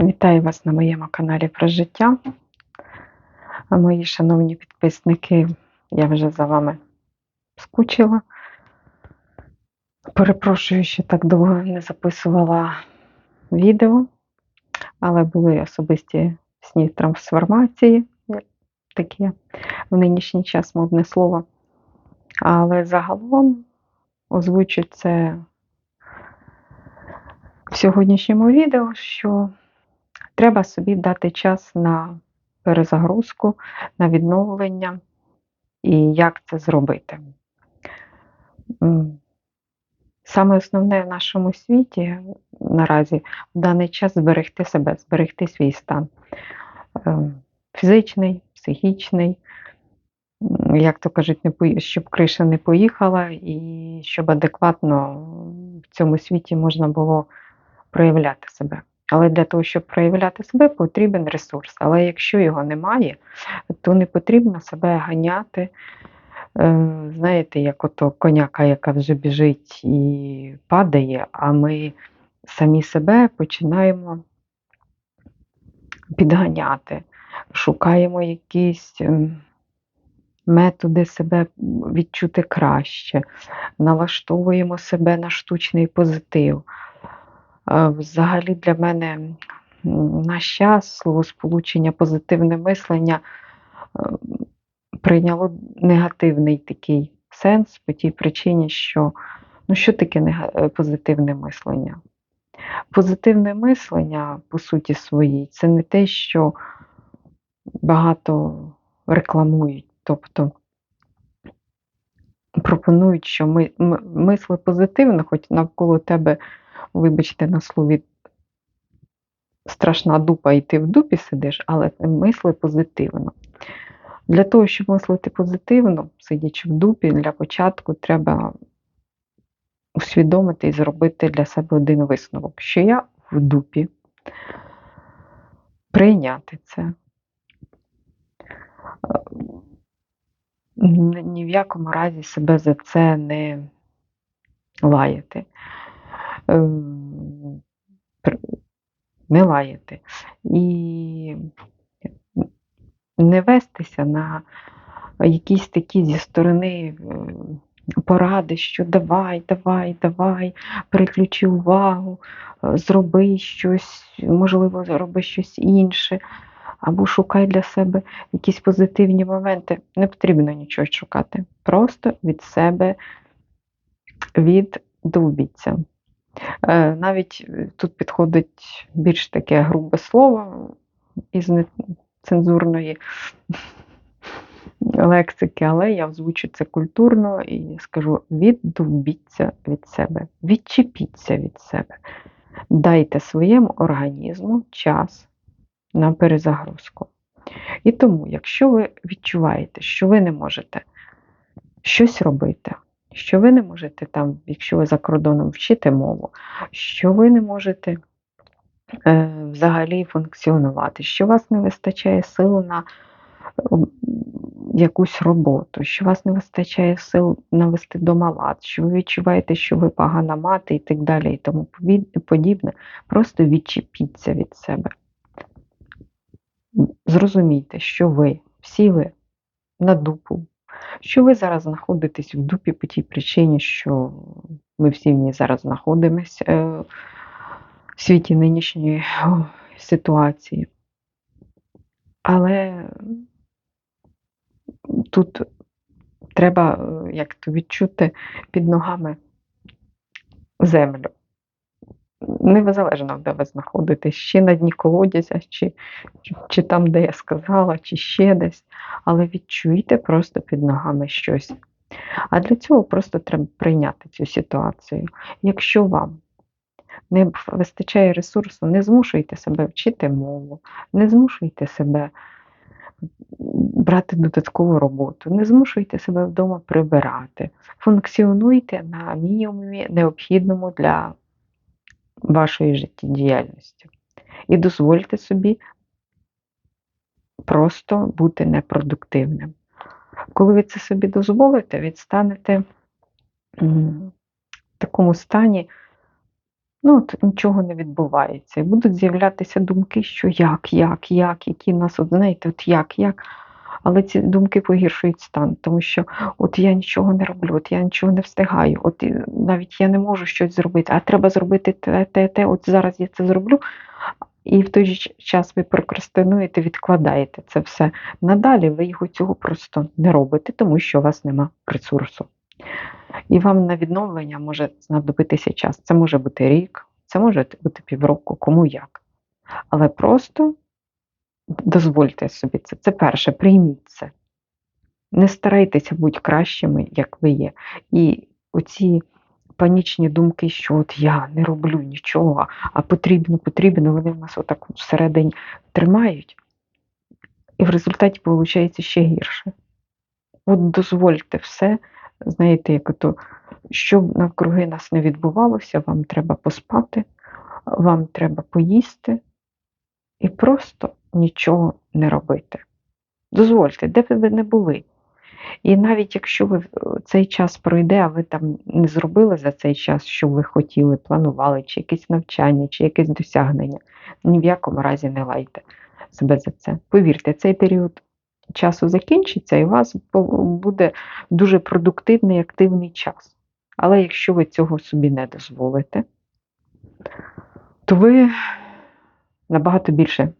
Вітаю вас на моєму каналі про життя. Мої шановні підписники, я вже за вами скучила. Перепрошую, що так довго не записувала відео, але були особисті сні трансформації, таке в нинішній час модне слово. Але загалом озвучу це в сьогоднішньому відео, що треба собі дати час на перезагрузку, на відновлення і як це зробити. Саме основне в нашому світі наразі в даний час зберегти себе, зберегти свій стан Е, фізичний, психічний, як то кажуть, не щоб криша не поїхала, і щоб адекватно в цьому світі можна було проявляти себе. Але для того, щоб проявляти себе, потрібен ресурс. Але якщо його немає, то не потрібно себе ганяти. Е, Знаєте, як ото коняка, яка вже біжить і падає, а ми самі себе починаємо підганяти, шукаємо якісь методи себе відчути краще, налаштовуємо себе на штучний позитив. Взагалі для мене наш час словосполучення позитивне мислення прийняло негативний такий сенс по тій причині, що ну що таке е, позитивне мислення? Позитивне мислення, по суті своїй, це не те, що багато рекламують, тобто пропонують, що ми, мисли позитивно, хоч навколо тебе, вибачте на слові, страшна дупа, і ти в дупі сидиш, але мисли позитивно. Для того, щоб мислити позитивно, сидячи в дупі, для початку треба усвідомити і зробити для себе один висновок, що я в дупі, прийняти це. Ні в якому разі себе за це не лаяти. Ем, Не лаяти. І не вестися на якісь такі зі сторони е, поради, що давай, давай, давай, переключи увагу, е, зроби щось, можливо, зроби щось інше, або шукай для себе якісь позитивні моменти. Не потрібно нічого шукати. Просто від себе віддовбіться. Е, Навіть е, тут підходить більш таке грубе слово із нецензурної лексики, але я озвучу це культурно і скажу: віддовбіться від себе, відчепіться від себе. Дайте своєму організму час на перезагрузку. І тому, якщо ви відчуваєте, що ви не можете щось робити, що ви не можете там, якщо ви за кордоном вчите мову, що ви не можете е, взагалі функціонувати, що вас не вистачає сил на якусь роботу, що вас не вистачає сил навести дома лад, що ви відчуваєте, що ви погана мати і так далі, і тому подібне, просто відчепіться від себе. Зрозумійте, що ви, всі ви на дупу, що ви зараз знаходитесь в дупі по тій причині, що ми всі в ній зараз знаходимося е, в світі нинішньої ситуації. Але тут треба е, як то відчути під ногами землю. Незалежно, де ви знаходитесь, чи на дні колодязя, чи, чи, чи там, де я сказала, чи ще десь. Але відчуйте просто під ногами щось. А для цього просто треба прийняти цю ситуацію. Якщо вам не вистачає ресурсу, не змушуйте себе вчити мову, не змушуйте себе брати додаткову роботу, не змушуйте себе вдома прибирати. Функціонуйте на мінімумі необхідному для вашої життєдіяльності. І дозвольте собі просто бути непродуктивним. Коли ви це собі дозволите, відстанете в такому стані Ну, от нічого не відбувається. І будуть з'являтися думки, що як, як, як, які нас, от, знаєте, от як, як. Але ці думки погіршують стан, тому що от я нічого не роблю, от я нічого не встигаю, от навіть я не можу щось зробити, а треба зробити те, те, те, от зараз я це зроблю. І в той же час ви прокрастинуєте, відкладаєте це все. Надалі ви його цього просто не робите, тому що у вас нема ресурсу. І вам на відновлення може знадобитися час. Це може бути рік, це може бути півроку, кому як. Але просто дозвольте собі це. Це перше, прийміть це. Не старайтеся бути кращими, як ви є. І оці панічні думки, що от я не роблю нічого, а потрібно, потрібно, вони в нас отак всередині тримають. І в результаті виходить ще гірше. От дозвольте все, знаєте, як ото, щоб навкруги нас не відбувалося, вам треба поспати, вам треба поїсти і просто нічого не робити. Дозвольте, де б ви не були. І навіть якщо ви цей час пройде, а ви там не зробили за цей час, що ви хотіли, планували, чи якесь навчання, чи якесь досягнення, ні в якому разі не лайте себе за це. Повірте, цей період часу закінчиться, і у вас буде дуже продуктивний, активний час. Але якщо ви цього собі не дозволите, то ви набагато більше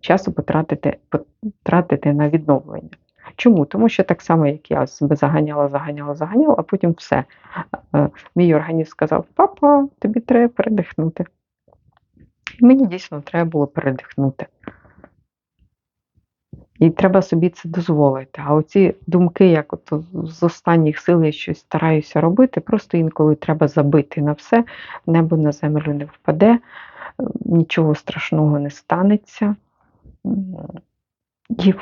часу потратите, потратите на відновлення. Чому? Тому що так само, як я себе заганяла, заганяла, заганяла, а потім все. Е, Мій організм сказав: папа, тобі треба передихнути. І мені дійсно треба було передихнути. І треба собі це дозволити. А оці думки, як от з останніх сил я щось стараюся робити, просто інколи треба забити на все, небо на землю не впаде, нічого страшного не станеться. І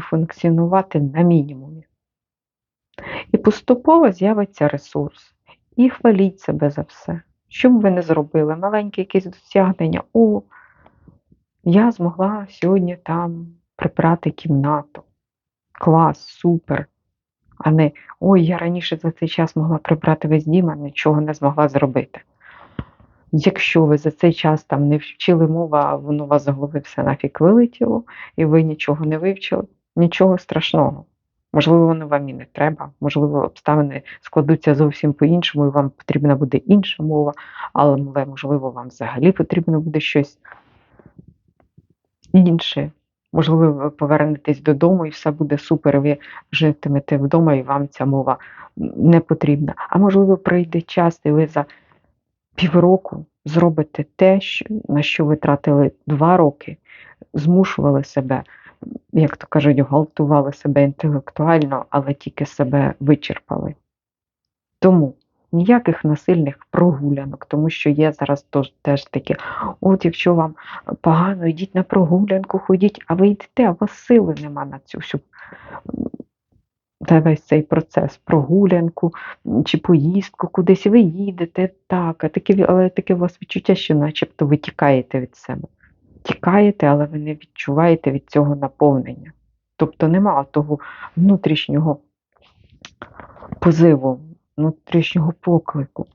функціонувати на мінімумі. І поступово з'явиться ресурс. І хваліть себе за все. Що б ви не зробили? Маленьке якесь досягнення. О, я змогла сьогодні там прибрати кімнату. Клас, супер. А не ой, я раніше за цей час могла прибрати весь дім, а нічого не змогла зробити. Якщо ви за цей час там не вчили мову, а воно вас з голови все нафіг вилетіло, і ви нічого не вивчили, нічого страшного. Можливо, воно вам і не треба, можливо, обставини складуться зовсім по-іншому, і вам потрібна буде інша мова, але можливо, вам взагалі потрібно буде щось інше. Можливо, ви повернетесь додому і все буде супер, ви житимете вдома, і вам ця мова не потрібна. А можливо, прийде час, і ви за півроку зробите те, на що ви тратили два роки, змушували себе, як то кажуть, гвалтували себе інтелектуально, але тільки себе вичерпали. Тому ніяких насильних прогулянок, тому що є зараз теж таке, от якщо вам погано, йдіть на прогулянку, ходіть, а ви йдете, а вас сили нема на цю всю весь цей процес, прогулянку чи поїздку кудись, ви їдете, так, а таке, але таке у вас відчуття, що начебто ви тікаєте від себе. Тікаєте, але ви не відчуваєте від цього наповнення. Тобто нема того внутрішнього позиву, внутрішнього поклику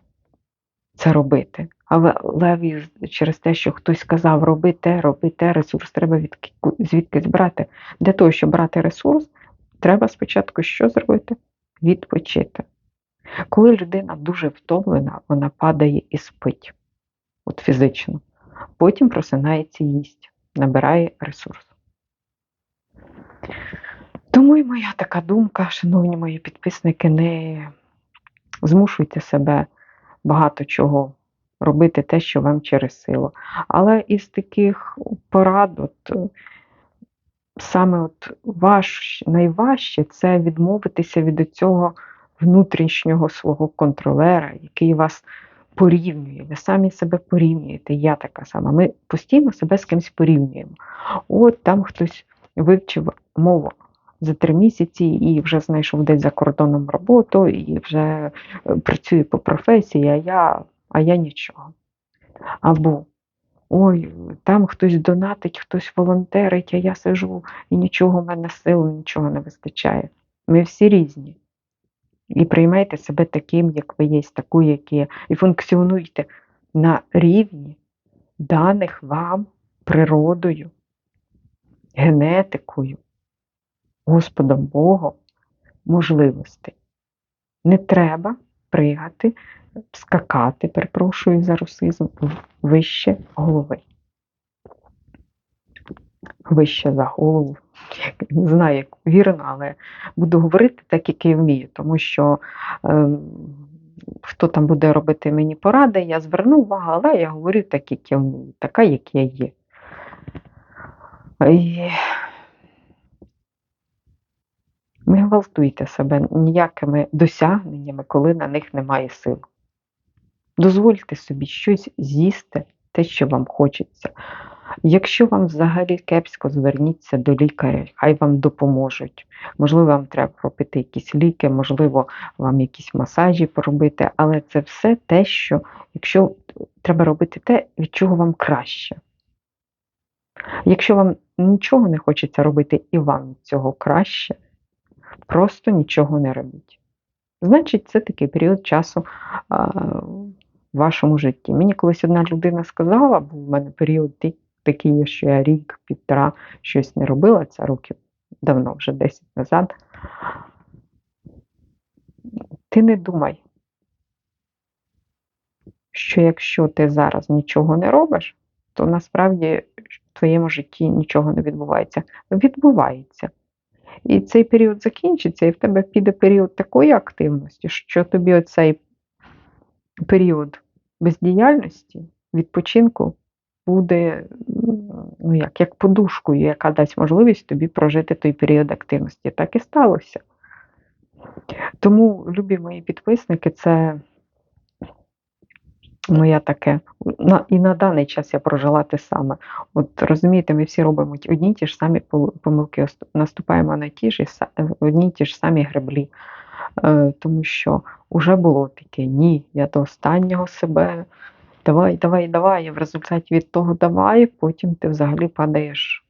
це робити. Але леві через те, що хтось сказав, роби те, роби те, ресурс треба від, звідкись брати. Для того, щоб брати ресурс, треба спочатку що зробити? Відпочити. Коли людина дуже втомлена, вона падає і спить, от фізично. Потім просинається їсть, набирає ресурс. Тому і моя така думка, шановні мої підписники, не змушуйте себе багато чого робити те, що вам через силу. Але із таких порад, от, саме от ваш, найважче це відмовитися від цього внутрішнього свого контролера, який вас порівнює. Ви самі себе порівнюєте. Я така сама. Ми постійно себе з кимось порівнюємо. От там хтось вивчив мову за три місяці і вже знайшов десь за кордоном роботу, і вже е, працює по професії, а я, а я нічого. Або ой, там хтось донатить, хтось волонтерить, а я сижу і нічого в мене сил, нічого не вистачає. Ми всі різні. І приймайте себе таким, як ви є, таку, як є, і функціонуйте на рівні даних вам природою, генетикою, Господом Богом можливостей. Не треба пригати, скакати, перепрошую за русизм, вище голови. Вище за голову. Не знаю, як вірно, але буду говорити так, як і вмію, тому що е, хто там буде робити мені поради, я зверну увагу, але я говорю так, як я вмію, така, як я є. І не гвалтуйте себе ніякими досягненнями, коли на них немає сил. Дозвольте собі щось з'їсти, те, що вам хочеться. Якщо вам взагалі кепсько, зверніться до лікаря, хай вам допоможуть. Можливо, вам треба пропити якісь ліки, можливо, вам якісь масажі поробити, але це все те, що якщо треба робити те, від чого вам краще. Якщо вам нічого не хочеться робити і вам цього краще, просто нічого не робіть. Значить, це такий період часу а, в вашому житті. Мені колись одна людина сказала, був в мене період такий, що я рік, півтора щось не робила, це років давно, вже 10 назад. Ти не думай, що якщо ти зараз нічого не робиш, то насправді в твоєму житті нічого не відбувається. Відбувається. І цей період закінчиться, і в тебе піде період такої активності, що тобі оцей період бездіяльності, відпочинку буде ну як, як подушкою, яка дасть можливість тобі прожити той період активності. Так і сталося. Тому, любі мої підписники, це моя таке. І на даний час я прожила те саме. От розумієте, ми всі робимо одні ті ж самі помилки, наступаємо на ті ж одні й ті ж самі греблі. Е, тому що вже було таке, ні, я до останнього себе. Давай, давай, давай. І в результаті від того давай, потім ти взагалі падаєш,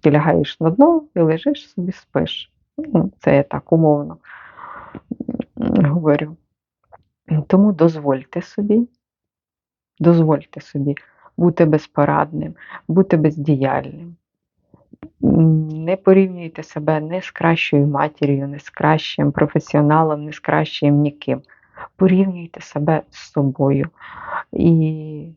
ти лягаєш на дно і лежиш собі спиш. Ну, це я так умовно говорю. Тому дозвольте собі, дозвольте собі бути безпорадним, бути бездіяльним. Не порівнюйте себе не з кращою матір'ю, не з кращим професіоналом, не з кращим ніким. Порівнюйте себе з собою. І...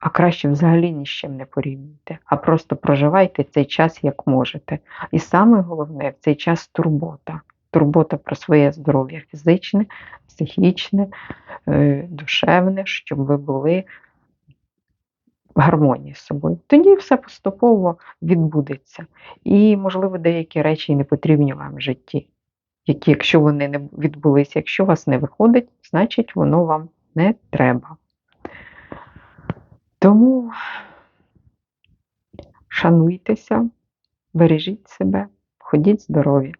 А краще взагалі ні з чим не порівнюйте, а просто проживайте цей час як можете. І саме головне в цей час турбота. Турбота про своє здоров'я фізичне, психічне, е, душевне, щоб ви були гармонії з собою. Тоді все поступово відбудеться. І, можливо, деякі речі не потрібні вам в житті, які, якщо вони не відбулися, якщо у вас не виходить, значить воно вам не треба. Тому шануйтеся, бережіть себе, ходіть здорові.